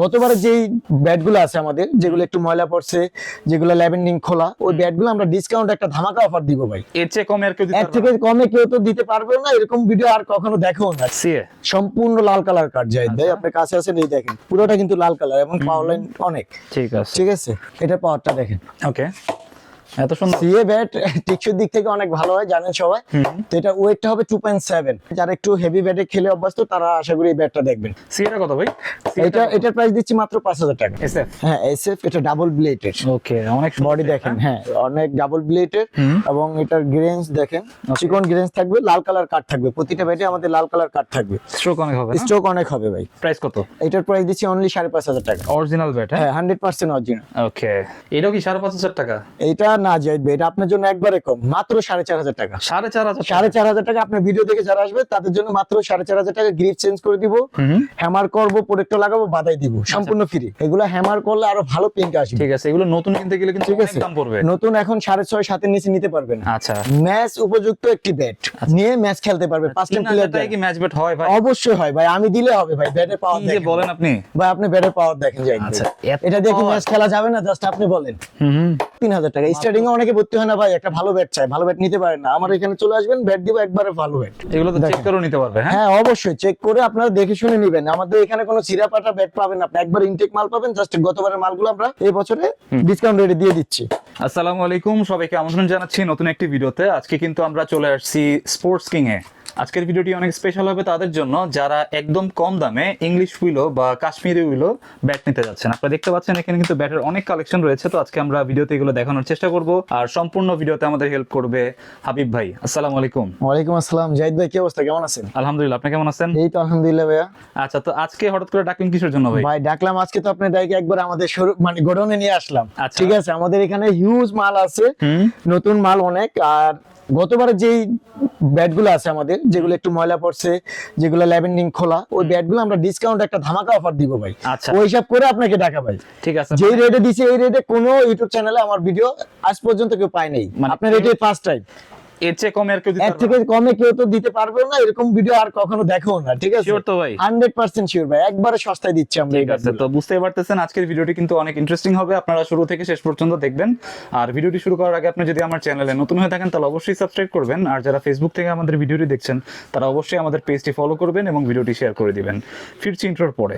গতবারে যেই ব্যাটগুলো আছে আমাদের যেগুলো একটু ময়লা পড়ছে যেগুলো ল্যাভেন্ডিং খোলা ওই ব্যাটগুলো আমরা ডিসকাউন্ট একটা ধামাকা অফার দিব ভাই। এর চেয়ে কমে আর কেউ এর থেকে কমে কেউ তো দিতে পারবে না এরকম ভিডিও আর কখনো দেখো না। সম্পূর্ণ লাল কালার কার্ড যায় ভাই আচ্ছা। আপনার কাছে আছেন এই দেখেন পুরোটা কিন্তু লাল কালার এবং পাওয়ার লাইন অনেক। ঠিক আছে। ঠিক আছে? এটা পাওয়ারটা দেখেন। ওকে এত সুন্দর। সিএ ব্যাট টেকসই দিক থেকে অনেক ভালো হয় জানেন সবাই। তো এটা ওয়েটটা হবে টু পয়েন্ট সেভেন যারা একটু হেভি ব্যাটে খেলে অভ্যস্ত তারা আশা করি এই ব্যাটটা দেখবেন। সিএটা কত ভাই? এটা এটার প্রাইস দিচ্ছি মাত্র পাঁচ হাজার টাকা। এসএফ হ্যাঁ এসএফ এটা ডাবল ব্লেডের ওকে অনেক বডি দেখেন হ্যাঁ অনেক ডাবল ব্লেডের হুম। এবং এটার গ্রেন্স দেখেন চিকন গ্রেন্স থাকবে লাল কালার কাট থাকবে। প্রতিটা ব্যাটে আমাদের লাল কালার কাট থাকবে। স্ট্রোক অনেক হবে স্ট্রোক অনেক হবে ভাই। প্রাইস কত? এটার প্রাইস দিচ্ছি অনলি সাড়ে পাঁচ হাজার টাকা। অরিজিনাল ব্যাট হ্যাঁ? হ্যাঁ হান্ড্রেড পার্সেন্ট অরিজিনাল ওকে এটাও কি সাড়ে পাঁচ হাজার টাকা? এইটা না যাইবে এটা আপনার জন্য একবারে কম মাত্র সাড়ে চার হাজার টাকা। সাড়ে চার হাজার সাড়ে চার হাজার টাকা আপনার ভিডিও দেখে যারা আসবে তাদের জন্য মাত্র সাড়ে চার হাজার টাকা গ্রিপ চেঞ্জ করে দিব। হ্যামার করব প্রোডাক্ট লাগাবো বাদাই দিব সম্পূর্ণ ফ্রি এগুলো হ্যামার করলে আরও ভালো পিঙ্ক আসবে। ঠিক আছে এগুলো নতুন কিনতে গেলে কিন্তু ঠিক অনেক আছে। দাম পড়বে। নতুন এখন সাড়ে ছয় সাতের নিচে নিতে পারবেন। আচ্ছা। ম্যাচ উপযুক্ত একটি ব্যাট নিয়ে ম্যাচ খেলতে পারবে পাঁচটা প্লেয়ার কি ম্যাচ ব্যাট হয় ভাই? অবশ্যই হয় ভাই আমি দিলে হবে ভাই ব্যাটের পাওয়ার দেখেন। বলেন আপনি? ভাই আপনি ব্যাটের পাওয়ার দেখেন যাই আচ্ছা, এটা দিয়ে কি ম্যাচ খেলা যাবে না? জাস্ট আপনি বলেন। হুম হুম। তিন হাজার টাকা স্টার্টিং এ অনেকে ভর্তি হয় না ভাই একটা ভালো ব্যাট চাই ভালো ব্যাট নিতে পারেন না। আমার এখানে চলে আসবেন ব্যাট দিব একবারে ভালো ব্যাট এগুলো তো চেক করে নিতে পারবে হ্যাঁ? হ্যাঁ অবশ্যই চেক করে আপনারা দেখে শুনে নেবেন। আমাদের এখানে কোনো সিরাপাটা ব্যাট পাবেন না। আপনি একবার ইনটেক মাল পাবেন জাস্ট গতবারের মালগুলো আমরা এই বছরে ডিসকাউন্ট রেটে দিয়ে দিচ্ছি। আসসালামু আলাইকুম সবাইকে আমন্ত্রণ জানাচ্ছি নতুন একটি ভিডিওতে। আজকে কিন্তু আমরা চলে আসছি স্পোর্টস কিং এ আজকের ভিডিওটি অনেক স্পেশাল হবে তাদের জন্য। যারা একদম কম দামে ইংলিশ উইলো বা কাশ্মীরি উইলো ব্যাট নিতে যাচ্ছেন। আপনারা দেখতে পাচ্ছেন এখানে কিন্তু ব্যাটের অনেক কালেকশন রয়েছে। তো আজকে আমরা ভিডিওতে এগুলো দেখানোর চেষ্টা করব। আর সম্পূর্ণ ভিডিওতে আমাদের হেল্প করবে হাবিব ভাই। আসসালামু আলাইকুম। ওয়ালাইকুম আসসালাম। জাহিদ ভাই কি অবস্থা? কেমন আছেন? আলহামদুলিল্লাহ আপনি কেমন আছেন? এই তো আলহামদুলিল্লাহ ভাইয়া। আচ্ছা তো আজকে হঠাৎ করে ডাকলেন কিসের জন্য ভাই? ভাই ডাকলাম আজকে তো আপনি ডাইকে একবার আমাদের শুরু মানে গোডাউনে নিয়ে আসলাম। আচ্ছা। ঠিক আছে আমাদের এখানে হিউজ মাল আছে। নতুন মাল অনেক। আর গতবারে যেই ব্যাটগুলো আছে আমাদের যেগুলো একটু ময়লা পড়ছে যেগুলো ল্যাভেন্ডিং খোলা ওই ব্যাটগুলো আমরা ডিসকাউন্ট একটা ধামাকা অফার দিব ভাই। আচ্ছা। ওই হিসাব করে আপনাকে ডাকা ভাই। ঠিক আছে। যেই রেটে দিছে এই রেটে কোনো ইউটিউব চ্যানেলে আমার ভিডিও আজ পর্যন্ত কেউ পায় নাই। মানে আপনার এটাই ফার্স্ট টাইম এর চেয়ে কমে আর কেউ দিতে এর থেকে কমে কেউ তো দিতে পারবে না এরকম ভিডিও আর কখনো দেখো না ঠিক আছে? শিওর তো ভাই। হান্ড্রেড পার্সেন্ট শিওর ভাই একবারে সস্তায় দিচ্ছি আমরা ঠিক আছে তো বুঝতেই পারতেছেন আজকের ভিডিওটি কিন্তু অনেক ইন্টারেস্টিং হবে আপনারা শুরু থেকে শেষ পর্যন্ত দেখবেন। আর ভিডিওটি শুরু করার আগে আপনি যদি আমার চ্যানেলে নতুন হয়ে থাকেন তাহলে অবশ্যই সাবস্ক্রাইব করবেন আর যারা ফেসবুক থেকে আমাদের ভিডিওটি দেখছেন তারা অবশ্যই আমাদের পেজটি ফলো করবেন এবং ভিডিওটি শেয়ার করে দিবেন। ফিরছি ইন্ট্রোর পরে।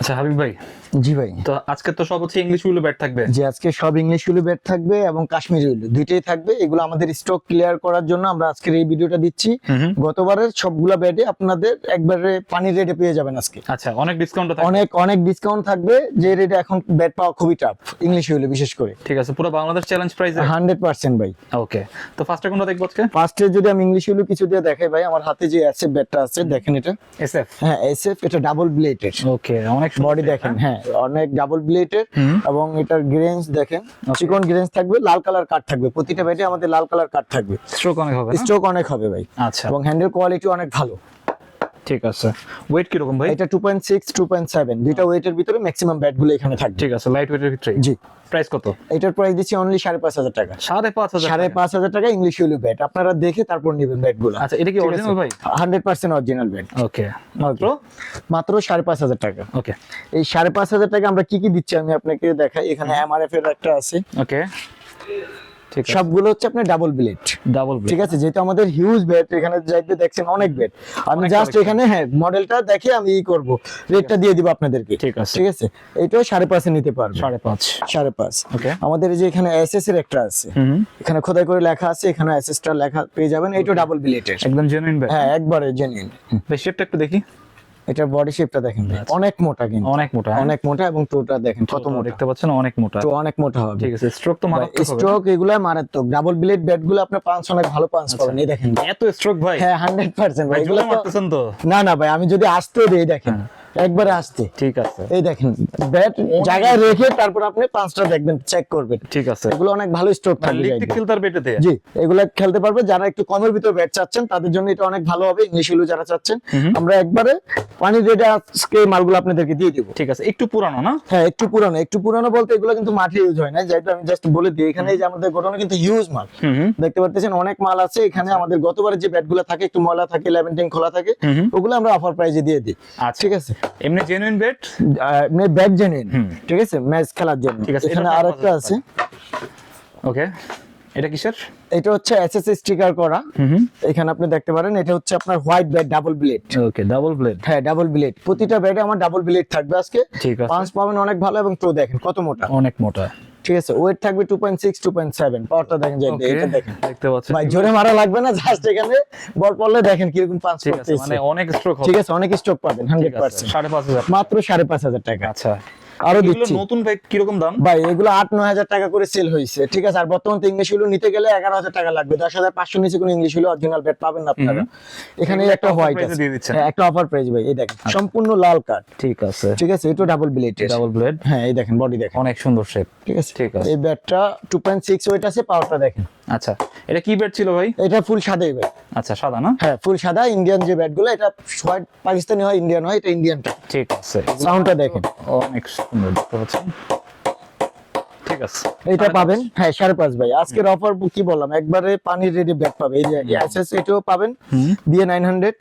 আচ্ছা হাবিব ভাই। জি ভাই। তো আজকে তো সব হচ্ছে ইংলিশ উইলো ব্যাট থাকবে? যে আজকে সব ইংলিশ উলু ব্যাট থাকবে এবং কাশ্মীরি উলু দুইটাই থাকবে। এগুলো আমাদের স্টক ক্লিয়ার করার জন্য আমরা আজকের এই ভিডিওটা দিচ্ছি। গতবারের সবগুলা ব্যাটে আপনাদের একবারে পানির রেটে পেয়ে যাবেন আজকে। আচ্ছা অনেক ডিসকাউন্ট অনেক অনেক ডিসকাউন্ট থাকবে। যে রেটে এখন ব্যাট পাওয়া খুবই টাফ ইংলিশ উলু বিশেষ করে। ঠিক আছে পুরো বাংলাদেশ চ্যালেঞ্জ প্রাইসে হান্ড্রেড পার্সেন্ট ভাই। ওকে তো ফার্স্টে কোনটা দেখব আজকে? ফার্স্টে যদি আমি ইংলিশ উলু কিছু দিয়ে দেখাই ভাই আমার হাতে যে এসএফ ব্যাটটা আছে দেখেন এটা। এসএফ হ্যাঁ এসএফ এটা ডাবল ব্লেডের ওকে অনেক বডি দেখেন হ্যাঁ। অনেক ডাবল ব্লেডের হুম। এবং এটার গ্রেন্স দেখেন। চিকন গ্রেন্স থাকবে লাল কালার কাট থাকবে। প্রতিটা ব্যাটে আমাদের লাল কালার কাট থাকবে। স্ট্রোক অনেক হবে স্ট্রোক অনেক হবে ভাই। আচ্ছা। এবং হ্যান্ডেল কোয়ালিটি অনেক ভালো। ঠিক আছে। ওয়েট কীরকম ভাই? এটা two point six two point seven দুইটা ওয়েটের ভিতরে ম্যাক্সিমাম ব্যাটগুলো এখানে থাকে ঠিক আছে লাইট ওয়েটের ভিতরে। জি। প্রাইস কত? এটার প্রাইস দিচ্ছি অনলি সাড়ে পাঁচ হাজার টাকা। সাড়ে পাঁচ হাজার সাড়ে পাঁচ হাজার টাকা ইংলিশ ইউলু ব্যাট আপনারা দেখে তারপর নেবেন ব্যাটগুলো। আচ্ছা এটা কি অরিজিনাল ভাই? Hundred percent original bat okay মাত্র? মাত্র সাড়ে পাঁচ হাজার টাকা। ওকে এই সাড়ে পাঁচ হাজার টাকা আমরা কি কি দিচ্ছি আমি আপনাকে দেখাই। এখানে এমআরএফ এর একটা আছে। ওকে সবগুলো হচ্ছে আপনার ডাবল ব্লেড ডাবল ঠিক আছে যেহেতু আমাদের হিউজ ব্যাট এখানে যাইতে দেখছেন অনেক ব্যাট আমি জাস্ট এখানে হ্যাঁ মডেলটা দেখে আমি ই করব। রেটটা দিয়ে দিব আপনাদেরকে। ঠিক আছে। ঠিক আছে? এইটাও সাড়ে পাঁচে নিতে পারবে। সাড়ে পাঁচ। সাড়ে পাঁচ। ওকে আমাদের এই যে এখানে এসএস এর একটা আছে। এখানে খোদাই করে লেখা আছে এখানে এসএস টা লেখা পেয়ে যাবেন। এইটাও ডাবল ব্লেডের একদম জেনুইন হ্যাঁ একবারে জেনুইন শেপটা একটু দেখি। এটার বডি শেপটা দেখেন অনেক মোটা কিন্তু। অনেক মোটা হ্যাঁ? অনেক মোটা এবং টোটা দেখেন কত মোটা? দেখতে পাচ্ছেন অনেক মোটা। তো অনেক মোটা হবে। ঠিক আছে স্ট্রোক তো মারাত্মক হবে স্ট্রোক এগুলা মারাত্মক। ডাবল ব্লেড ব্যাটগুলো আপনি পাঁচ অনেক ভালো পাঁচ পাবেন এই দেখেন। এত স্ট্রোক ভাই। হ্যাঁ হান্ড্রেড পার্সেন্ট ভাই ভাই এগুলো মারতেছেন তো? না না ভাই আমি যদি আসতে দেই দেখেন। একবারে আসতে। ঠিক আছে। এই দেখেন ব্যাট জায়গায় রেখে তারপর আপনি পাঁচটা দেখবেন চেক করবেন। ঠিক আছে। এগুলো অনেক ভালো স্ট্রোক থাকবে লিগ guide খেলতে বেটে দেয়? জি এগুলা খেলতে পারবে যারা একটু কমের ভিতর ব্যাট চাচ্ছেন তাদের জন্য এটা অনেক ভালো হবে ইংলিশ ইলু যারা চাচ্ছেন। আমরা একবারে পানি রেডে আজকে মালগুলো আপনাদেরকে দিয়ে দিব। ঠিক আছে একটু পুরানো না? হ্যাঁ একটু পুরানো। একটু পুরানো বলতে এগুলো কিন্তু মাঠে ইউজ হয় না যেটা আমি জাস্ট বলে দিই। এখানে এই যে আমাদের গোডাউনে কিন্তু হিউজ মাল। দেখতে পারতেছেন অনেক মাল আছে এখানে আমাদের গতবারে যে ব্যাটগুলো থাকে একটু ময়লা থাকে লেভেন্টিং খোলা থাকে। ওগুলো আমরা অফার প্রাইজে দিয়ে দিই। আচ্ছা। ঠিক আছে? এমনি জেনুইন বেট এমনি ব্যাট জেনুইন ঠিক আছে? ম্যাচ খেলার জন্য। ঠিক আছে, এখানে আরেকটা আছে। ওকে এটা কিসের? এটা হচ্ছে এসএস স্টিকার করা। এখানে আপনি দেখতে পারেন এটা হচ্ছে আপনার white bat double blade okay double blade হ্যাঁ ডাবল ব্লেড প্রতিটা ব্যাটে আমার ডাবল ব্লেড থাকবে আজকে। ঠিক আছে। পাঁচ পাবেন অনেক ভালো এবং তো দেখেন। কত মোটা? অনেক মোটা। ঠিক আছে ওয়েট থাকবে two point six two point seven পাওয়ারটা দেখেন যে এটা দেখেন। দেখতে পাচ্ছেন ভাই জোরে মারা লাগবে না জাস্ট এখানে বল পড়লে দেখেন কীরকম পাঁচ করতেছে। মানে অনেক স্ট্রোক হবে। ঠিক আছে অনেক স্ট্রোক পাবেন ঠিক হান্ড্রেড আছে পার্সেন্ট সাড়ে পাঁচ হাজার। মাত্র সাড়ে পাঁচ হাজার টাকা। আচ্ছা। আরও দিচ্ছি। নতুন বাইক কীরকম দাম? ভাই এগুলো আট নয় হাজার টাকা করে সেল হয়েছে। ঠিক আছে আর বর্তমান তো ইংলিশ হলো নিতে গেলে এগারো হাজার টাকা লাগবে। দশ হাজার পাঁচশো নিচে কোনো ইংলিশ হলো অরিজিনাল ব্যাট পাবেন না আপনারা। এখানে একটা হোয়াইট আছে। হ্যাঁ, একটা অফার প্রাইস ভাই এই দেখেন সম্পূর্ণ লাল কার্ড ঠিক আছে। ঠিক আছে এটা ডাবল ব্লেড ডাবল ব্লেড হ্যাঁ এই দেখেন বডি দেখেন। অনেক সুন্দর শেপ ঠিক আছে। ঠিক আছে। এই ব্যাটটা টু পয়েন্ট সিক্স ওয়েট আছে পাওয়ারটা দেখেন। আচ্ছা এটা কি ব্যাট ছিল ভাই? এটা ফুল সাদাই ব্যাট আচ্ছা সাদা না? হ্যাঁ ফুল সাদা ইন্ডিয়ান যে ব্যাটগুলো এটা হোয়াইট পাকিস্তানি হয় ইন্ডিয়ান হয় এটা ইন্ডিয়ানটা ঠিক আছে। সাউন্ডটা দেখেন। অনেক সুন্দর দেখতে পাচ্ছেন। ঠিক আছে। এটা পাবেন হ্যাঁ সাড়ে পাঁচ ভাই। আজকের অফার কি বললাম? একবারে পানির রেডি ব্যাট পাবে। এই যে এসএস এটাও পাবেন। বিএ নাইন হান্ড্রেড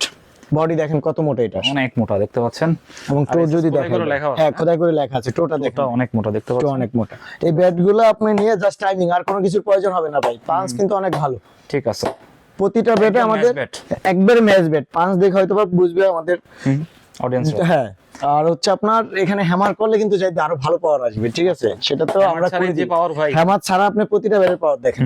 বডি দেখেন কত মোটা এটা অনেক মোটা দেখতে পাচ্ছেন? এবং টো যদি দেখেন হ্যাঁ খোদাই করে লেখা আছে টোটা দেখেন। অনেক মোটা দেখতে পাচ্ছেন? অনেক মোটা। এই ব্যাটগুলো আপনি নিয়ে জাস্ট টাইমিং আর কোনো কিছুর প্রয়োজন হবে না ভাই। পাঁচ কিন্তু অনেক ভালো। ঠিক আছে। প্রতিটা ব্যাটে আমাদের একবার ম্যাচ ব্যাট পাঁচ দেখে হয়তো বা বুঝবে আমাদের। অডিয়েন্স হ্যাঁ আর হচ্ছে আপনার এখানে হ্যামার করলে কিন্তু চাইতে আরও ভালো পাওয়ার আসবে ঠিক আছে? সেটা তো আমরা করে যে। পাওয়ার ভাই। হ্যামার ছাড়া আপনি প্রতিটা ব্যাটের পাওয়ার দেখেন।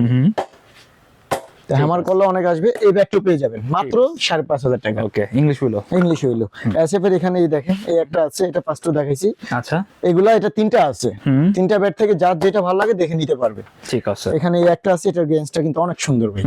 তো হ্যামার করলে অনেক আসবে এই ব্যাগটা পেয়ে যাবেন। মাত্র সাড়ে পাঁচ হাজার টাকা। ওকে ইংলিশ হইল। ইংলিশ হইল। এসএফ এর এখানে এই দেখেন এই একটা আছে এটা পাঁচটা দেখাইছি। আচ্ছা। এগুলা এটা তিনটা আছে। তিনটা ব্যাট থেকে যার যেটা ভালো লাগে দেখে নিতে পারবে। ঠিক আছে। এখানে এই একটা আছে এটার গেঞ্জটা কিন্তু অনেক সুন্দর ভাই।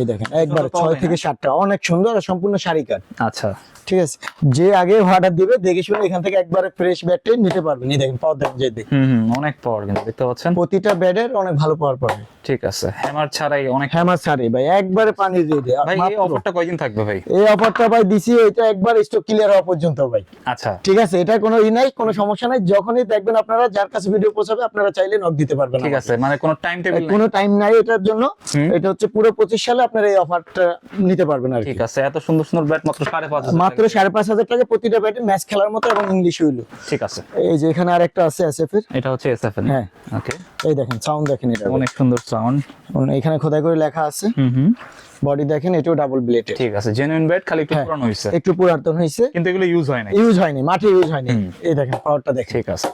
এই দেখেন একবার ছয় থেকে সাতটা অনেক সুন্দর আর সম্পূর্ণ শাড়ি কাট। আচ্ছা। ঠিক আছে। যে আগে অর্ডার দিবে দেখে শুনে এখান থেকে একবারে ফ্রেশ ব্যাটে নিতে পারবেন। এই দেখেন পাওয়ার দেখেন যে দেখেন। হুম হুম অনেক পাওয়ার কিন্তু দেখতে পাচ্ছেন? প্রতিটা ব্যাটের অনেক ভালো পাওয়ার পাবে। ঠিক আছে। হ্যামার ছাড়াই অনেক হ্যামার ছাড়ে ভাই একবারে পানি দিয়ে দেয় ভাই এই অফারটা কয়দিন থাকবে ভাই? এই অফারটা ভাই দিছি এটা একবার স্টক ক্লিয়ার হওয়া পর্যন্ত ভাই। আচ্ছা। ঠিক আছে এটা কোনো ই নাই কোনো সমস্যা নাই যখনই দেখবেন আপনারা যার কাছে ভিডিও পৌঁছাবে আপনারা চাইলে নক দিতে পারবেন ঠিক আছে মানে কোনো টাইম টেবিল কোনো টাইম নাই এটার জন্য। এটা হচ্ছে পুরো পঁচিশ সালে আপনারা এই অফারটা নিতে পারবেন আর ঠিক আছে এত সুন্দর সুন্দর ব্যাট মাত্র সাড়ে পাঁচ হাজার মাত্র টাকা। প্রতিটা ব্যাটে ম্যাচ খেলার মতো এবং ইংলিশ হইল। ঠিক আছে। এই যে এখানে আরেকটা আছে এসএফ এর। এটা হচ্ছে এসএফএন হ্যাঁ। ওকে এই দেখেন সাউন্ড দেখেন এটা। অনেক সুন্দর সাউন্ড এখানে খোদাই করে লেখা আছে হুম হুম। বডি দেখেন এটাও ডাবল ব্লেড ঠিক আছে জেনুইন ব্লেড খালি একটু পুরান হইছে। একটু পুরাতন হইছে। কিন্তু এগুলো ইউজ হয় না ইউজ হয়নি মাটি ইউজ হয়নি না এই দেখেন পাওয়ারটা দেখেন। ঠিক আছে।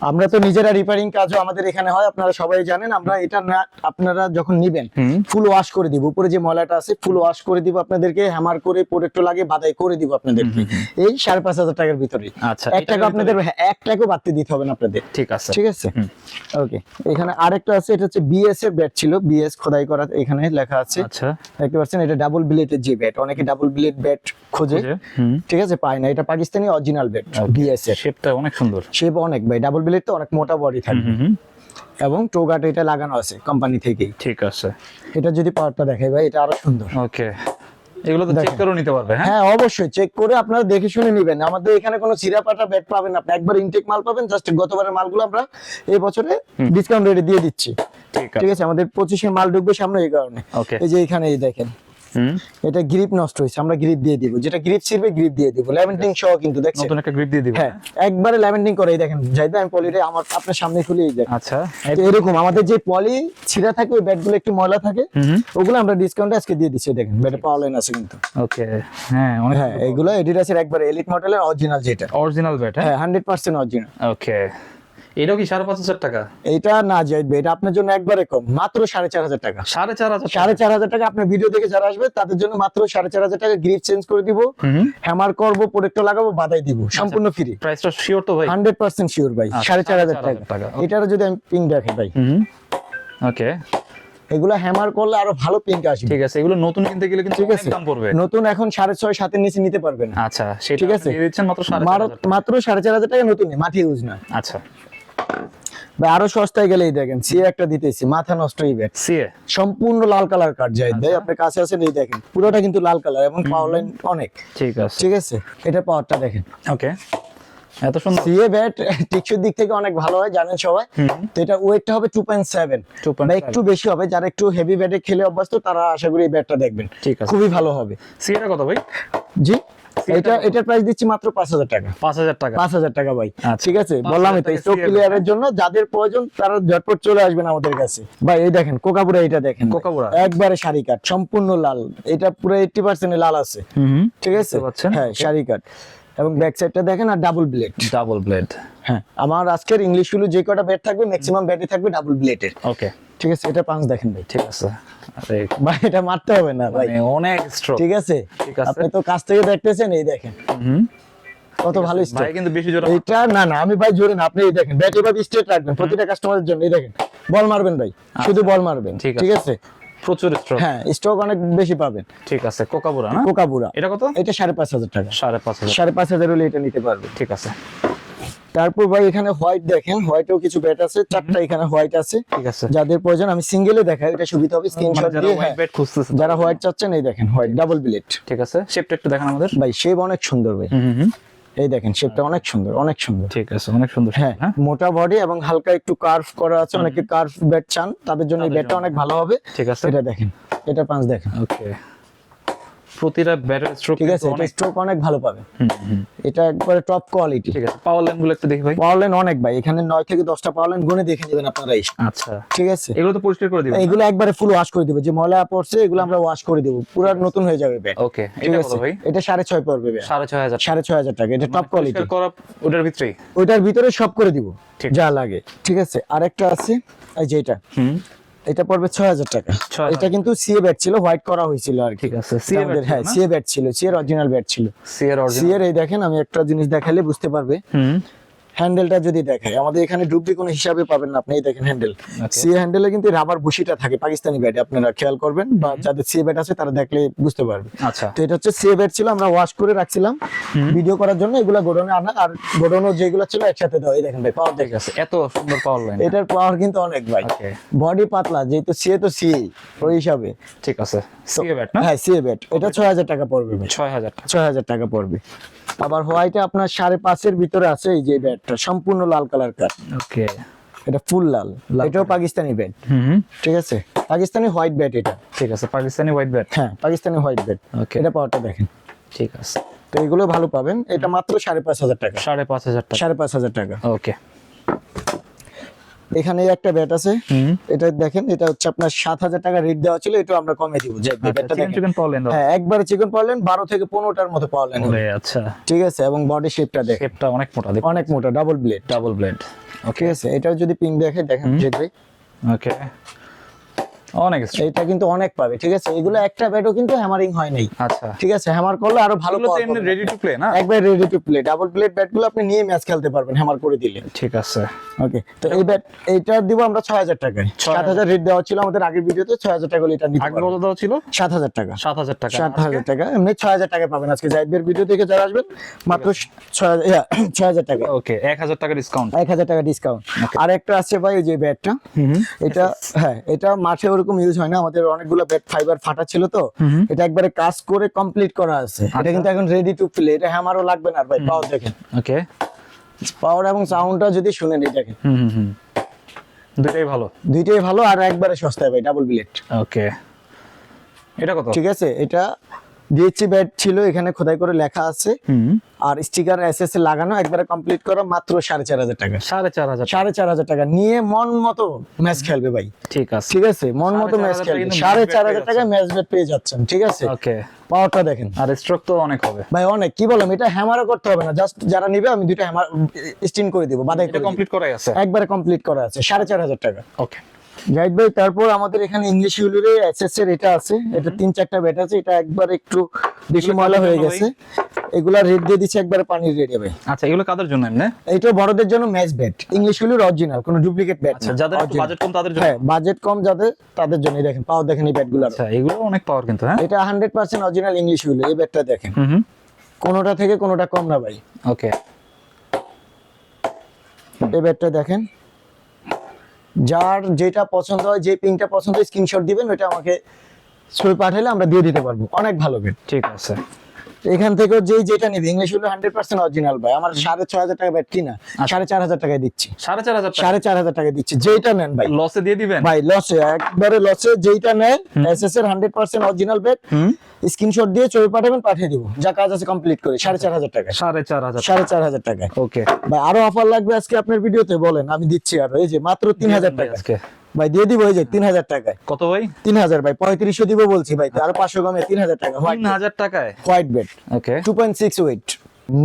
আমরা তো নিজেরা রিপেয়ারিং কাজও আমাদের এখানে হয় আপনারা সবাই জানেন। আমরা এটা না আপনারা যখন নিবেন ফুল ওয়াশ করে দিব। উপরে যে ময়লাটা আছে ফুল ওয়াশ করে দিব আপনাদেরকে হ্যামার করে প্রোডাক্ট লাগে বাদাই করে দিব আপনাদেরকে। এই সাড়ে পাঁচ হাজার টাকার ভিতরে। আচ্ছা এক টাকা আপনাদের হ্যাঁ, এক টাকাও বাড়তে দিতে হবে না আপনাদের। ঠিক আছে। ঠিক আছে? ওকে এখানে আরেকটা আছে এটা হচ্ছে বিএস এর ব্যাট ছিল। বিএস খোদাই করা এখানে লেখা আছে। আচ্ছা। দেখতে পাচ্ছেন এটা ডাবল ব্লেডের যে ব্যাট অনেকে ডাবল ব্লেড ব্যাট খোঁজে। ঠিক আছে? পায় না এটা পাকিস্তানি অরিজিনাল ব্যাট বিএস এর। শেপটা অনেক সুন্দর। শেপ অনেক ভাই ডাবল তো অনেক মোটা বডি থাকবে হুম এবং টোগাট এটা লাগানো আছে কোম্পানি থেকেই। ঠিক আছে। এটা যদি পাওয়ারটা দেখাই ভাই এটা আরও সুন্দর। ওকে। এগুলো তো চেক। করেও নিতে পারবে হ্যাঁ? হ্যাঁ অবশ্যই চেক করে আপনারা দেখে শুনে নেবেন। আমাদের এখানে কোনো সিরাপাটা ব্যাট পাবেন না। আপনি একবার ইনটেক মাল পাবেন জাস্ট গতবারের মালগুলো আমরা এই বছরে ডিসকাউন্ট রেটে দিয়ে দিচ্ছি। ঠিক আছে। আমাদের পঁচিশের মাল ঢুকবে সামনে এই কারণে। ওকে। এই যে এখানে দেখেন। এটা গ্রিপ নষ্ট হয়েছে আমরা গ্রিপ দিয়ে দিব। যেটা গ্রিপ ছিড়বে গ্রিপ দিয়ে দিব। ল্যাভেন্ডিং সহ কিন্তু দেখছেন? নতুন একটা গ্রিপ দিয়ে দিবে। হ্যাঁ একবারে ল্যাভেন্ডিং করে এই দেখেন যাইতে আমি পলিটা আমার আপনার সামনে খুলে এই দেখেন। আচ্ছা। এরকম আমাদের যে পলি ছিঁড়া থাকে ওই ব্যাটগুলো একটু ময়লা থাকে ওগুলো আমরা ডিসকাউন্টে আজকে দিয়ে দিচ্ছি দেখেন ব্যাটে পাওয়ার লাইন আছে কিন্তু। ওকে হ্যাঁ অনেক হ্যাঁ এগুলো এডিডাসের একবার এলিট মডেলের অরিজিনাল যেটা। অরিজিনাল ব্যাট হ্যাঁ? হ্যাঁ হান্ড্রেড পার্সেন্ট অরিজিনাল ওকে এটাও কি সাড়ে পাঁচ হাজার টাকা? এইটা না যাইবে এটা আপনার জন্য একবারে কম মাত্র সাড়ে চার হাজার টাকা। সাড়ে চার হাজার সাড়ে চার হাজার টাকা আপনার ভিডিও দেখে যারা আসবে তাদের জন্য মাত্র সাড়ে চার হাজার টাকা গ্রিপ চেঞ্জ করে দিব। হ্যামার করব প্রোডাক্ট লাগাবো দিব সম্পূর্ণ ফ্রি প্রাইসটা শিওর তো ভাই? হান্ড্রেড পার্সেন্ট শিওর ভাই আচ্ছা, সাড়ে চার হাজার টাকা। এটারও যদি আমি পিং ভাই। ওকে এগুলো হ্যামার করলে আরও ভালো প্রিন্ট আসবে। ঠিক আছে এগুলো নতুন কিনতে গেলে কিন্তু ঠিক আছে। দাম পড়বে। নতুন এখন সাড়ে ছয় সাতের নিচে নিতে পারবেন। আচ্ছা সেটা ঠিক আছে। দিয়ে দিচ্ছেন মাত্র সাড়ে চার মার- হাজার টাকা। মাত্র সাড়ে চার হাজার টাকা নতুন মাটি ইউজ না। আচ্ছা। ভাই আরও সস্তায় গেলেই দেখেন সি একটা দিতেছি মাথা নষ্ট সিএ? সম্পূর্ণ লাল কালার কার্ড যায় ভাই আচ্ছা। আপনার কাছে আছে এই দেখেন পুরোটা কিন্তু লাল কালার এবং পাওয়ার লাইন অনেক। ঠিক আছে। ঠিক আছে? এটা পাওয়ারটা দেখেন। ওকে। এত সুন্দর। সিএ ব্যাট টিকসুর দিক থেকে অনেক ভালো হয় জানেন সবাই। তো এটা ওয়েটটা হবে টু পয়েন্ট সেভেন 2.7 বা একটু বেশি হবে যারা একটু হেভি ব্যাটে খেলে অভ্যস্ত তারা আশা করি এই ব্যাটটা দেখবেন। ঠিক আছে। খুবই ভালো হবে। সিএটা কত ভাই? জি? এটা? এটার প্রাইস দিচ্ছি মাত্র পাঁচ হাজার টাকা। পাঁচ হাজার টাকা। পাঁচ হাজার টাকা ভাই। আচ্ছা। ঠিক আছে? 5,000 বললাম তো স্টক ক্লিয়ারের জন্য যাদের প্রয়োজন তারা ঝটপট চলে আসবেন আমাদের কাছে। ভাই এই দেখেন কোকাপুরা এটা দেখেন। কোকাপুরা? একবারে শাড়ি কাট সম্পূর্ণ লাল। এটা পুরো এইটটি পার্সেন্ট লাল আছে। ঠিক আছে? হ্যাঁ শাড়ি কাট। এবং ব্যাক সাইডটা দেখেন আর ডাবল ব্লেড ডাবল ব্লেড হ্যাঁ আমার আজকের ইংলিশগুলো যে কটা ব্যাট থাকবে ম্যাক্সিমাম ব্যাটই থাকবে ডাবল ব্লেডের ওকে ঠিক আছে এটা পাঁচ দেখেন ভাই ঠিক আছে। ভাই এটা মারতে হবে না ভাই। মানে অনেক স্ট্রোক ঠিক আছে? আপনি তো কাছ থেকে দেখতেছেন এই দেখেন। কত ভালো ভাই কিন্তু বেশি জোরে এইটা না না আমি ভাই জোরে না আপনি এই দেখেন ব্যাট এভাবে স্ট্রেট রাখবেন প্রতিটা কাস্টমারের জন্য এই দেখেন। বল মারবেন ভাই শুধু বল মারবেন ঠিক আছে। প্রচুর স্ট্রোক হ্যাঁ স্ট্রোক অনেক বেশি পাবেন। ঠিক আছে কোকাবুরা না? কোকাপুরা এটা কত? এটা সাড়ে পাঁচ হাজার টাকা। সাড়ে পাঁচ হাজার। সাড়ে পাঁচ হাজার হলে এটা নিতে পারবে ঠিক আছে। তারপর ভাই এখানে হোয়াইট দেখেন হোয়াইটেও কিছু ব্যাট আছে চারটা এখানে হোয়াইট আছে। ঠিক আছে। যাদের প্রয়োজন আমি সিঙ্গেলে দেখাই এটা সুবিধা হবে মানে স্ক্রিনশট দিয়ে হোয়াইট হ্যাঁ। বেড খুঁজতেছে। যারা হোয়াইট চাচ্ছেন এই দেখেন হোয়াইট ডাবল ব্লেড ঠিক আছে। শেপটা একটু দেখান আমাদের। ভাই শেপ অনেক সুন্দর ভাই। এই দেখেন শেপটা অনেক সুন্দর অনেক সুন্দর। ঠিক আছে অনেক সুন্দর হ্যাঁ হ্যাঁ। মোটা বডি এবং হালকা একটু কার্ভ করা আছে অনেকে কার্ভ ব্যাট চান তাদের জন্য এই ব্যাটটা অনেক ভালো হবে। ঠিক আছে। এটা দেখেন এটা পাঁচ দেখেন। ওকে প্রতিটা ব্যাটারি স্ট্রোক ঠিক আছে এটা স্ট্রোক অনেক ভালো পাবে। এটা একবারে টপ কোয়ালিটি ঠিক আছে পাওয়ার লাইনগুলো একটু দেখি ভাই। পাওয়ার লাইন অনেক ভাই এখানে নয় থেকে দশটা পাওয়ার লাইন গুনে দেখে নেবেন আপনারা আচ্ছা। ঠিক আছে? এগুলো তো পরিষ্কার করে দিবেন। এগুলো একবারে ফুল ওয়াশ করে দেবো যে ময়লা পড়ছে এগুলো আমরা ওয়াশ করে দেবো পুরো নতুন হয়ে যাবে ব্যাট ওকে এটা কত ভাই? এটা সাড়ে ছয় পড়বে ব্যাট সাড়ে ছয় হাজার। সাড়ে ছয় হাজার টাকা এটা টপ কোয়ালিটি পরিষ্কার করা ওটার ভিতরেই? ওইটার ভিতরে সব করে দিব যা লাগে। ঠিক আছে? আরেকটা আছে এই যে এটা। হুম। এটা পড়বে ছয় হাজার টাকা। 6,000 এটা কিন্তু সিএ ব্যাট ছিল হোয়াইট করা হয়েছিল আর কি। ঠিক আছে সিএ ব্যাট হ্যাঁ সিএ ব্যাট ছিল সিএর অরিজিনাল ব্যাট ছিল। সিএর অরিজিনাল সিএর এই দেখেন আমি একটা জিনিস দেখালে বুঝতে পারবে। হুম। হ্যান্ডেলটা যদি দেখাই আমাদের এখানে ডুবলি কোনো হিসাবে পাবেন না আপনি এই দেখেন হ্যান্ডেল. সিএ হ্যান্ডেলে কিন্তু রাবার বুশিটা থাকে পাকিস্তানি ব্যাটে আপনারা খেয়াল করবেন বা যাদের সিএ ব্যাট আছে তারা দেখলে বুঝতে পারবে। আচ্ছা। তো এটা হচ্ছে সিএ ব্যাট ছিল আমরা ওয়াশ করে রাখছিলাম। ভিডিও করার জন্য এগুলা গোডাউনে আনা আর গোডাউনে যেগুলো ছিল একসাথে দাও এই দেখেন ভাই পাওয়ার দেখে আছে এত সুন্দর পাওয়ার লাইন এটার পাওয়ার কিন্তু অনেক ভাই। বডি পাতলা যেহেতু সিএ তো সি ওই হিসাবে। ঠিক আছে। সিএ ব্যাট না? হ্যাঁ সিএ ব্যাট এটা ছয় হাজার টাকা পড়বে ভাই। ছয় হাজার টাকা। পড়বে। আবার হোয়াইটে আপনার সাড়ে পাঁচের ভিতরে আছে এই যে ব্যাটটা সম্পূর্ণ লাল কালার কাঠ। ওকে। এটা ফুল লাল। এটাও পাকিস্তানি ব্যাট। ঠিক আছে? পাকিস্তানি হোয়াইট ব্যাট এটা। ঠিক আছে পাকিস্তানি হোয়াইট ব্যাট। হ্যাঁ পাকিস্তানি হোয়াইট ব্যাট। ওকে। এটা পাওয়ারটা দেখেন। ঠিক আছে। তো এগুলো ভালো পাবেন। এটা মাত্র সাড়ে পাঁচ হাজার টাকা। সাড়ে পাঁচ হাজার টাকা। সাড়ে পাঁচ হাজার টাকা। ওকে। এখানে একটা ব্যাট আছে। এটা দেখেন এটা হচ্ছে আপনার সাত হাজার টাকা রেট দেওয়া ছিল এটা আমরা কমে দিব। লাইন হ্যাঁ একবারে চিকেন পাওয়ালেন বারো থেকে পনেরোটার মতো পাওয়ালেন আচ্ছা। ঠিক আছে এবং বডি শেপটা দেখেন। শেপটা অনেক মোটা দেখ অনেক মোটা double blade double blade okay আছে এটা যদি পিং দেখে দেখেন ওকে অনেক। এটা কিন্তু অনেক পাবে ঠিক আছে? এগুলো একটা ব্যাটও কিন্তু হ্যামারিং হয় নাই। আচ্ছা। ঠিক আছে? হ্যামার করলে আরও ভালো এমনি রেডি টু প্লে না? একবার ready to play double blade ব্যাটগুলো আপনি নিয়ে ম্যাচ খেলতে পারবেন হ্যামার করে দিলে। ঠিক আছে। ওকে তো এই ব্যাট এইটা দিব আমরা ছয় হাজার টাকায়। সাত হাজার রেট দেওয়া ছিল আমাদের আগের ভিডিওতে ছয় হাজার টাকা এটা নিতে আগে কত দেওয়া ছিল? সাত হাজার টাকা। সাত হাজার টাকা। সাত হাজার টাকা এমনি ছয় হাজার টাকা পাবেন আজকে। জাহিদের ভিডিও থেকে যারা আসবেন মাত্র ছয় হাজার- ইয়া, ছয় হাজার টাকা। ওকে এক হাজার টাকা ডিসকাউন্ট এক হাজার টাকা ডিসকাউন্ট আর একটা আছে ভাই ওই যে ব্যাটটা এটা হ্যাঁ এটা মাঠে ওরকম ইউজ হয় না। আমাদের অনেকগুলো ব্যাট ফাইবার ফাটা ছিল তো। এটা একবারে কাজ করে কমপ্লিট করা আছে। এটা কিন্তু এখন রেডি টু প্লে এটা হ্যামারও লাগবে না ভাই পাওয়ার দেখেন। ওকে। পাওয়ার এবং সাউন্ডটা যদি শুনেন এটা হুম হুম দুটাই ভালো। দুইটাই ভালো আর একবারে সস্তায় ভাই ডাবল ব্লেড ওকে। এটা কত? ঠিক আছে এটা ডিএচসি ব্যাট ছিল এখানে খোদাই করে লেখা আছে। আর স্টিকার এসএস লাগানো একবারে কমপ্লিট করা মাত্র সাড়ে চার হাজার টাকা। সাড়ে চার হাজার সাড়ে চার হাজার টাকা। নিয়ে মন মতো ম্যাচ খেলবে ভাই। ঠিক আছে। ঠিক আছে? মন মতো ম্যাচ খেলবে। সাড়ে চার হাজার টাকা ম্যাচ বেট পেয়ে যাচ্ছেন ঠিক আছে? ওকে। পাওয়ারটা দেখেন। আর স্ট্রোক তো অনেক হবে। ভাই অনেক। কি বললাম? এটা হ্যামারও করতে হবে না। জাস্ট যারা নিবে আমি দুইটা হ্যামার স্টিন করে দিব বাদাই কমপ্লিট করাই আছে। একবারে কমপ্লিট করা আছে সাড়ে চার হাজার টাকা। ওকে। জাহিদ ভাই তারপর আমাদের এখানে ইংলিশ ইউলিরে এসএস এর এটা আছে। এটা তিন চারটা ব্যাট আছে। এটা একবার একটু বেশি ময়লা হয়ে গেছে। এগুলা রেড দিয়ে দিচ্ছে একবারে পানির রেডি ভাই। আচ্ছা এগুলো কাদের জন্য এমনি? এইটা বড়দের জন্য ম্যাচ ব্যাট ইংলিশ ইউলির অরিজিনাল কোনো ডুপ্লিকেট ব্যাট আচ্ছা যাদের বাজেট কম তাদের জন্য? হ্যাঁ বাজেট কম যাদের তাদের জন্য। দেখেন পাওয়ার দেখেন এই ব্যাটগুলো আচ্ছা এগুলো অনেক পাওয়ার কিন্তু হ্যাঁ? এটা hundred percent original English willow এই ব্যাটটা দেখেন। কোনোটা থেকে কোনোটা কম না ভাই। ওকে এই ব্যাটটা দেখেন। যার যেটা পছন্দ হয়, যে পিনটা পছন্দ হয় স্ক্রিনশট দিবেন, ওইটা আমাকে ছবি পাঠালে আমরা দিয়ে দিতে পারব। অনেক ভালো ব্যাট ঠিক আছে। এখান থেকে যেই যেটা নেবে ইংলিশ হলো হান্ড্রেড পার্সেন্ট অরিজিনাল ভাই। আমার সাড়ে ছয় হাজার টাকা ব্যাট কিনা সাড়ে চার হাজার টাকায় দিচ্ছি। সাড়ে চার হাজার টাকা? সাড়ে চার হাজার টাকা দিচ্ছি। যেইটা নেন ভাই। লসে দিয়ে দিবেন? ভাই লসে একবারে লসে যেইটা নেন এসএস এর hundred percent original bat screenshot দিয়ে ছবি পাঠাবেন পাঠিয়ে দিব। যা কাজ আছে কমপ্লিট করে সাড়ে চার হাজার টাকা সাড়ে চার হাজার সাড়ে চার হাজার টাকায়। ওকে ভাই আরও অফার লাগবে আজকে আপনার ভিডিওতে বলেন। আমি দিচ্ছি আরও। এই যে মাত্র তিন হাজার টাকা আজকে। ভাই দিয়ে দিব এই যে তিন হাজার টাকায়। কত ভাই? তিন হাজার ভাই পঁয়ত্রিশশো দিব বলছি ভাই আরও পাঁচশো কমে তিন হাজার টাকা তিন হাজার টাকায়? White bat okay two point six weight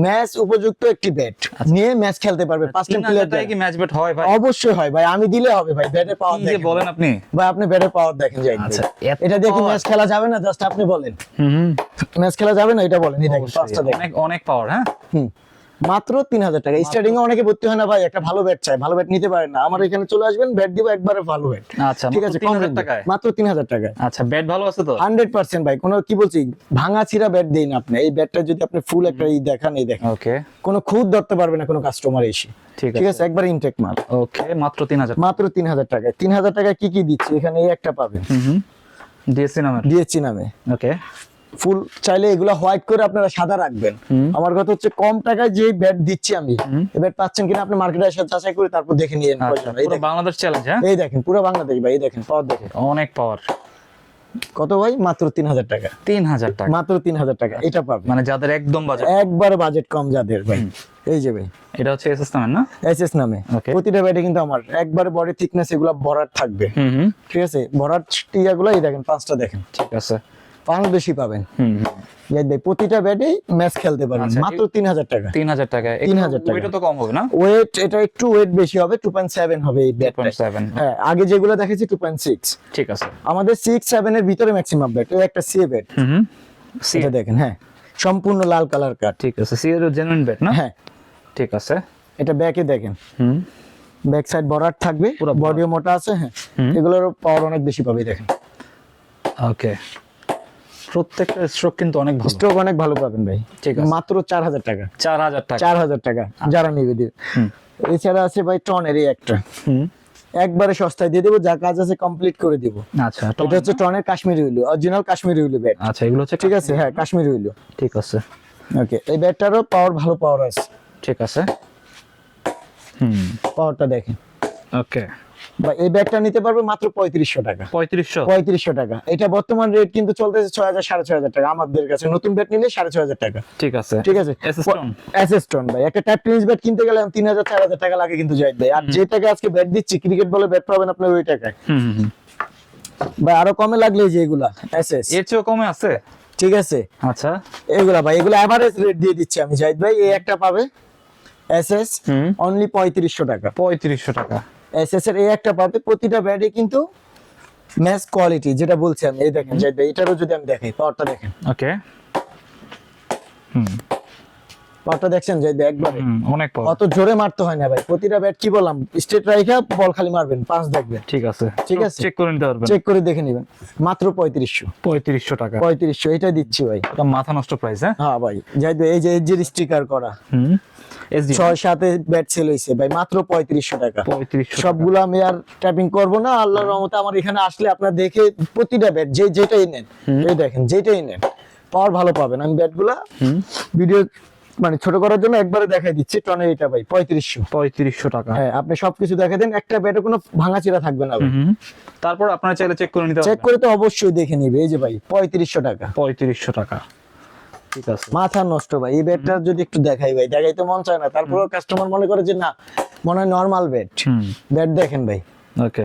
match উপযুক্ত একটি ব্যাট নিয়ে ম্যাচ খেলতে পারবে প্লেয়ার কি ম্যাচ বেট হয় ভাই? অবশ্যই হয় ভাই আমি দিলে হবে ভাই ব্যাটের পাওয়ার দেখেন। বলেন আপনি। ভাই আপনি ব্যাটের পাওয়ার দেখেন যাই আচ্ছা, এটা দেখি power? ম্যাচ খেলা যাবে না? জাস্ট আপনি বলেন। হুম ম্যাচ খেলা যাবে না? এটা বলেন পাঁচটা অনেক অনেক পাওয়ার হ্যাঁ? হুম। মাত্র তিন হাজার টাকা। স্টার্টিং এ অনেকে ভর্তি হয় না ভাই একটা ভালো ব্যাট চাই ভালো ব্যাট নিতে পারেন না। আমার এখানে চলে আসবেন ব্যাট দিব একবারে ভালো ব্যাট আচ্ছা ঠিক আছে কম টাকায়? মাত্র তিন হাজার টাকায়। আচ্ছা ব্যাট ভালো আছে তো? হান্ড্রেড পার্সেন্ট ভাই কোনো কি বলছি ভাঙা ছিঁড়া ব্যাট দেই না আপনি। এই ব্যাটটা যদি আপনি ফুল একটা ই দেখান এই দেখেন। ওকে কোনো খুদ ধরতে পারবে না কোনো কাস্টমার এসে। ঠিক ঠিক আছে। একবার ইনটেক মাল। ওকে মাত্র তিন হাজার মাত্র তিন হাজার টাকায়। তিন হাজার টাকায় কি কি দিচ্ছি? এখানে এই একটা পাবেন। ডিএসসি নামের। ডিএসসি নামে। ওকে ফুল চাইলে এগুলো হোয়াইট করে আপনারা সাদা রাখবেন। আমার কথা হচ্ছে কম টাকায় যে ব্যাট দিচ্ছি আমি। ব্যাট পাচ্ছেন কিনা আপনি মার্কেটে এসে যাচাই করে তারপর দেখে নিয়ে আচ্ছা পুরো বাংলাদেশ চ্যালেঞ্জ হ্যাঁ? এই দেখেন পুরো বাংলাদেশ ভাই এই দেখেন পাওয়ার দেখেন। অনেক পাওয়ার কত ভাই? মাত্র তিন হাজার টাকা। তিন হাজার টাকা। মাত্র তিন হাজার টাকা এটা পাবেন। মানে যাদের একদম বাজেট একবার বাজেট কম যাদের ভাই। এই যে ভাই। এটা হচ্ছে এসএস নামের না? এসএস নামে. প্রতিটা ব্যাটে কিন্তু আমার একবার বডি থিকনেস এগুলো ভরাট থাকবে। ঠিক আছে? ভরাট টিয়াগুলো এই দেখেন পাঁচটা দেখেন। ঠিক আছে। বেশি পাবেন। ভাই প্রতিটা ব্যাটে ম্যাচ খেলতে পারবেন। আচ্ছা, মাত্র তিন হাজার টাকা। তিন হাজার টাকা। 3000 টাকা। ওইটা তো কম হবে না? ওয়েট এটা একটু ওয়েট বেশি হবে টু পয়েন্ট সেভেন হবে এই ব্যাটটা। সেভেন হ্যাঁ আগে যেগুলো দেখেছি টু পয়েন্ট সিক্স ঠিক আছে। আমাদের সিক্স সেভেন এর ভিতরে ম্যাক্সিমাম ব্যাট একটা সি ব্যাট হুম হুম। সি এটা দেখেন হ্যাঁ। সম্পূর্ণ লাল কালার কাট ঠিক আছে সি এর জেনুইন বেট না? হ্যাঁ। ঠিক আছে। এটা ব্যাকে দেখেন। হুম। ব্যাক সাইড বরাট থাকবে পুরো বডিও মোটা আছে হ্যাঁ। এগুলোর পাওয়ার অনেক বেশি পাবে দেখেন। ওকে প্রত্যেকটা স্ট্রোক কিন্তু অনেক ভালো। স্ট্রোক অনেক ভালো পাবেন ভাই। ঠিক আছে। মাত্র চার হাজার টাকা। চার হাজার টাকা। চার হাজার টাকা যারা নিবে দিবে। এছাড়া আছে ভাই টনের এই একটা। হুম। একবারে সস্তায় দিয়ে দেবো যা কাজ আছে কমপ্লিট করে দিব। আচ্ছা এটা হচ্ছে টনের Kashmiri willow original Kashmiri willow bat আচ্ছা এগুলো হচ্ছে ঠিক আছে হ্যাঁ কাশ্মীরি উইলু। ঠিক আছে। ওকে এই ব্যাটটারও পাওয়ার ভালো পাওয়ার আছে। ঠিক আছে। হুম। পাওয়ারটা দেখেন। ওকে বা এই ব্যাগটা নিতে পারবে মাত্র পঁয়ত্রিশশো টাকা। পঁয়ত্রিশশো? পঁয়ত্রিশশো টাকা। এটা বর্তমান রেট কিন্তু চলতেছে ছয় হাজার সাড়ে ছয় হাজার টাকা। আমাদের কাছে নতুন ব্যাট নিলে সাড়ে ছয় হাজার টাকা। ঠিক আছে। ঠিক আছে? অ্যাসেস্টন ভাই। একটা টেনিস ব্যাট কিনতে গেলে তিন হাজার চার হাজার টাকা লাগে কিন্তু ভাই আর যে টাকা আজকে ব্যাট দিচ্ছি ক্রিকেট বলে ব্যাট পাবেন আপনার ওই টাকায়। আরও কমে লাগলে যে এগুলা এসএস এর চেয়েও কমে আছে? ঠিক আছে। আচ্ছা। এগুলা ভাই এগুলো এভারেজ রেট দিয়ে দিচ্ছি আমি জাহিদ ভাই। এই একটা পাবে এসএস হুম। অনলি পঁয়ত্রিশশো টাকা। পঁয়ত্রিশশো টাকা। এসএস এ এই একটা পাবে, প্রতিটা ব্যাডে কিন্তু ম্যাচ কোয়ালিটি যেটা বলছি আমি। এই দেখেন এটারও যদি আমি দেখাই পাওয়ারটা দেখেন। ওকে হুম। পাওয়ারটা দেখছেন ভাই একবারে। অনেক পাওয়ার অত জোরে মারতে হয় না ভাই। প্রতিটা ব্যাট কি বললাম? স্ট্রেট রাইখা বল খালি মারবেন পাঁচ দেখবেন। ঠিক আছে। ঠিক আছে। চেক করে নিতে পারবেন। চেক করে দেখে নেবেন। মাত্র পঁয়ত্রিশশো। পঁয়ত্রিশশো টাকা। পঁয়ত্রিশশো এটা দিচ্ছি ভাই। এটা মাথা নষ্ট প্রাইস হ্যাঁ? হ্যাঁ ভাই ভাই এই যে স্টিকার করা। হুম ছয় সাথে ব্যাট সেল ভাই মাত্র পঁয়ত্রিশশো টাকা। পঁয়ত্রিশশো সবগুলো আমি আর ট্যাপিং করব না। আল্লাহর রহমতে আমার এখানে আসলে আপনার দেখে প্রতিটা ব্যাট যে যেটাই নেন। এই দেখেন যেটাই নেন পাওয়ার ভালো পাবেন। আমি ব্যাটগুলা হুম। ভিডিও মানে ছোট করার জন্য একবারে দেখাই দিচ্ছি টনের এটা ভাই পঁয়ত্রিশশো। পঁয়ত্রিশশো টাকা। হ্যাঁ আপনি সবকিছু দেখে দেন একটা ব্যাটে কোনো ভাঙাচিরা থাকবে না তারপর আপনারা চাইলে চেক করে নিতে চেক করে তো অবশ্যই দেখে নিবে এই যে ভাই পঁয়ত্রিশশো টাকা। পঁয়ত্রিশশো টাকা। ঠিক আছে। মাথা নষ্ট ভাই এই ব্যাটটা যদি একটু দেখাই ভাই দেখাই তো মন চায় না। তারপরেও কাস্টমার মনে করে যে না মনে হয় নর্মাল ব্যাট হুম। ব্যাট দেখেন ভাই। ওকে।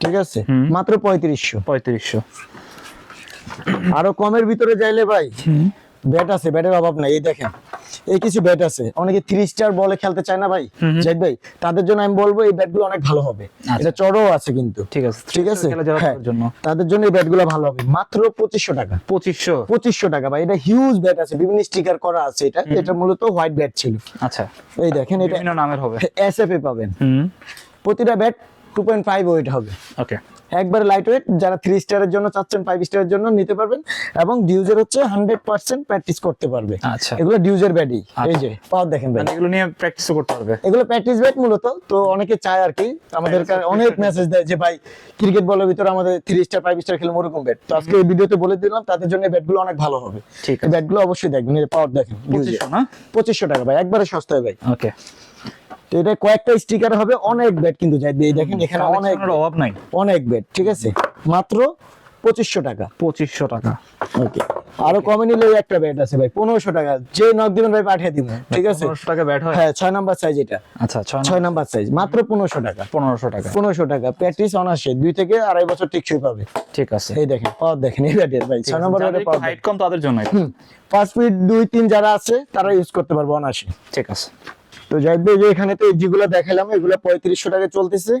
ঠিক আছে? মাত্র পঁয়ত্রিশশো। পঁয়ত্রিশশো। আরও কমের ভিতরে যাইলে ভাই ব্যাট আছে ব্যাটের অভাব নাই এই দেখেন। এই কিছু ব্যাট আছে। অনেকে থ্রি স্টার বলে খেলতে চায় না ভাই। জাহিদ ভাই তাদের জন্য আমি বলব এই ব্যাটগুলো অনেক ভালো হবে। এটা চড়ও আছে কিন্তু। ঠিক আছে ঠিক আছে? হ্যাঁ, তাদের জন্য এই ব্যাটগুলো ভালো হবে। মাত্র পঁচিশশো টাকা। পঁচিশশো? পঁচিশশো টাকা ভাই। এটা হিউজ ব্যাট আছে। বিভিন্ন স্টিকার করা আছে এটা। এটা মূলত হোয়াইট ব্যাট ছিল। আচ্ছা। এই দেখেন এটা নামের হবে। এস এফ এ পাবেন। হুম। প্রতিটা bat two point five weight হবে। ওকে একবারে লাইট ওয়েট যারা থ্রি স্টারের জন্য চাচ্ছেন ফাইভ স্টারের জন্য নিতে পারবেন এবং ডিউজের হচ্ছে হান্ড্রেড পার্সেন্ট প্র্যাকটিস করতে পারবে। আচ্ছা। এগুলো ডিউজের ব্যাটই এই যে পাওয়ার দেখেন ভাই। মানে এগুলো নিয়ে প্র্যাকটিস করতে পারবে। এগুলো প্র্যাকটিস ব্যাট মূলত তো অনেকে চায় আর কি আমাদের অনেক মেসেজ দেয় যে ভাই ক্রিকেট বলের ভিতরে আমাদের থ্রি স্টার ফাইভ স্টার খেলব ওরকম ব্যাট তো আজকে এই ভিডিওতে বলে দিলাম তাদের জন্য ব্যাটগুলো অনেক ভালো হবে। ঠিক ব্যাটগুলো অবশ্যই দেখবেন পাওয়ার দেখেন পঁচিশশো টাকা ভাই একবারে সস্তায় ভাই। ওকে তো এটা কয়েকটা স্টিকার হবে অনেক ব্যাট কিন্তু এই দেখেন এখানে অনেক অভাব নাই। অনেক ব্যাট ঠিক আছে? মাত্র পঁচিশশো টাকা। পঁচিশশো টাকা। ওকে আরও কমে নিলে একটা ব্যাট আছে ভাই পনেরোশো টাকা। যে নক দিবেন ভাই পাঠিয়ে দিবেন ঠিক আছে? পনেরোশো টাকা ব্যাট হয়? হ্যাঁ ছয় নাম্বার সাইজ এটা। আচ্ছা ছয় নাম্বার সাইজ মাত্র পনেরোশো টাকা। পনেরোশো টাকা। পনেরোশো টাকা। প্র্যাকটিস অনার্সে দুই থেকে আড়াই বছর টিকসই পাবে। ঠিক আছে। এই দেখেন পাওয়ার দেখেন এই ব্যাটের ভাই ছয় নম্বর ব্যাটের হাইট কম তাদের জন্য পাঁচ ফিট দুই তিন যারা আছে তারা ইউজ করতে পারবে অনার্সে ঠিক আছে। তো যাই হোক, যে এখানে তো যেগুলো দেখালাম এগুলো পঁয়ত্রিশশো টাকা চলতেছে।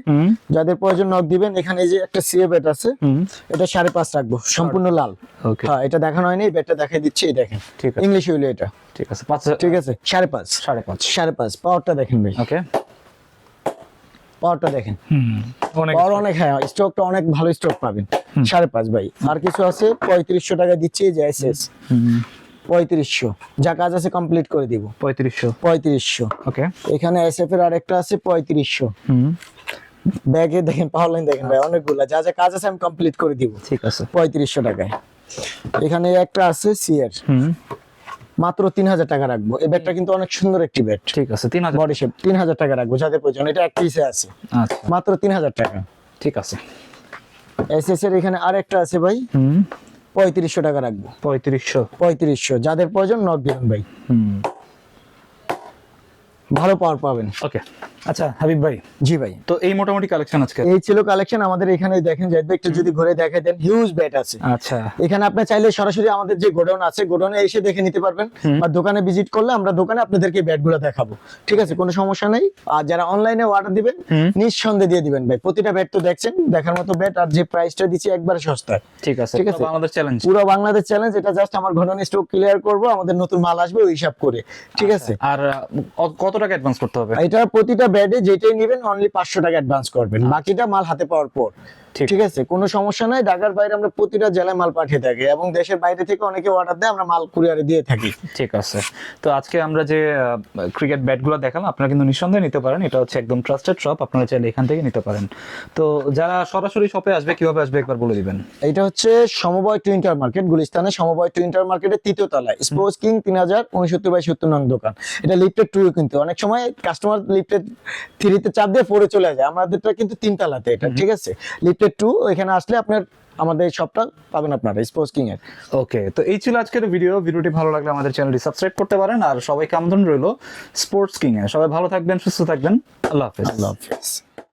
যাদের প্রয়োজন নক দিবেন এখানে যে একটা সিএ ব্যাট আছে এটা সাড়ে পাঁচ রাখব সম্পূর্ণ লাল। হ্যাঁ এটা দেখানো হয়নি ব্যাটটা দেখাই দিচ্ছি এই দেখেন। ইংলিশ হইল এটা। ঠিক আছে পাঁচ হাজার ঠিক আছে সাড়ে পাঁচ। সাড়ে পাঁচ। সাড়ে পাঁচ পাওয়ারটা দেখেন ভাই। ওকে পাওয়ারটা দেখেন। পাওয়ার অনেক হ্যাঁ স্টকটা অনেক ভালো স্টক পাবেন। সাড়ে পাঁচ ভাই। আর কিছু আছে পঁয়ত্রিশশো টাকা দিচ্ছি যে হুম। পঁয়ত্রিশশো। যা কাজ আছে কমপ্লিট করে দিব। পঁয়ত্রিশশো। পঁয়ত্রিশশো। ওকে এখানে এসএফ এর আরেকটা আছে পঁয়ত্রিশশো। হুম। ব্যাগে দেখেন পাওয়ার লাইন দেখেন ভাই অনেকগুলা। যা যা কাজ আছে আমি কমপ্লিট করে দিব। ঠিক আছে। পঁয়ত্রিশশো টাকায়। এখানে একটা আছে হুম। মাত্র তিন হাজার টাকা রাখব। এই ব্যাগটা কিন্তু অনেক সুন্দর একটি ব্যাট ঠিক আছে তিন হাজার বডি শেপ তিন হাজার টাকা রাখব যাদের প্রয়োজন। এটা এক পিসে আছে। আচ্ছা। মাত্র তিন হাজার টাকা। ঠিক আছে। এসএস এর এখানে আরেকটা আছে ভাই। হুম। পঁয়ত্রিশশো টাকা রাখব। পঁয়ত্রিশশো। পঁয়ত্রিশশো। যাদের প্রয়োজন নক দিবেন ভাই। হুম। ভালো পাওয়ার পাবেন। ওকে আচ্ছা হাবিব ভাই। জি ভাই। তো এই মোটামুটি কালেকশন আজকে? এই ছিল কালেকশন আমাদের এখানে দেখেন যে একটু যদি ঘুরে দেখে দেন হিউজ ব্যাট আছে। আচ্ছা। এখানে আপনি চাইলে সরাসরি আমাদের যে গোডাউন আছে গোডাউনে এসে দেখে নিতে পারবেন বা দোকানে ভিজিট করলে আমরা দোকানে আপনাদেরকে ব্যাটগুলো দেখাবো। ঠিক আছে কোনো সমস্যা নেই। আর যারা অনলাইনে অর্ডার দিবেন নিঃসন্দেহে দিয়ে দিবেন ভাই। প্রতিটা ব্যাট তো দেখছেন দেখার মতো ব্যাট আর যে প্রাইসটা দিচ্ছি একবারে সস্তা। ঠিক আছে ঠিক আছে। আমাদের চ্যালেঞ্জ পুরো বাংলাদেশ চ্যালেঞ্জ এটা জাস্ট আমার ঘটনা স্টক ক্লিয়ার করব আমাদের নতুন মাল আসবে ওই হিসাব করে। ঠিক আছে? আর আহ, কত টাকা অ্যাডভান্স করতে হবে? এটা প্রতিটা ব্যাডে যেটাই নেবেন অনলি পাঁচশো টাকা অ্যাডভান্স করবেন। বাকিটা মাল হাতে পাওয়ার পর। ঠিক। আছে কোনো সমস্যা নাই। ঢাকার বাইরে আমরা প্রতিটা জেলায় মাল পাঠিয়ে থাকি এবং দেশের বাইরে থেকে অনেকে অর্ডার দেয় আমরা মাল কুরিয়ারে দিয়ে থাকি। ঠিক আছে। তো আজকে আমরা যে ক্রিকেট ব্যাটগুলো দেখালাম আপনারা কিন্তু নিঃসন্দেহে নিতে পারেন। এটা হচ্ছে একদম ট্রাস্টেড শপ আপনারা চাইলে এখান থেকে নিতে পারেন। তো যারা সরাসরি শপে আসবে কীভাবে আসবে একবার বলে দিবেন? এটা হচ্ছে সমবায় টুইন্টার মার্কেট গুলিস্তানে সমবায় টুইন্টার মার্কেটের তৃতীয় তলায়। স্পোর্টস কিং তিন হাজার উনসত্তর বাই সত্তর নং দোকান। এটা লিফটেড টু কিন্তু। অনেক সময় কাস্টমার লিফটেড থ্রিতে চাপ দিয়ে পরে চলে যায়। আমাদেরটা কিন্তু তিন তলাতে এটা ঠিক আছে? লিফটেড টু এখানে আসলে আপনার আমাদের সবটা পাবেন আপনারা স্পোর্টস কিং এর। ওকে তো এই ছিল আজকের ভিডিও ভিডিওটি ভালো লাগলে আমাদের চ্যানেলটি সাবস্ক্রাইব করতে পারেন। আর সবাইকে আমন্ত্রণ রইল স্পোর্টস কিং এ। সবাই ভালো থাকবেন সুস্থ থাকবেন। আল্লাহ হাফেজ। আল্লাহ হাফেজ।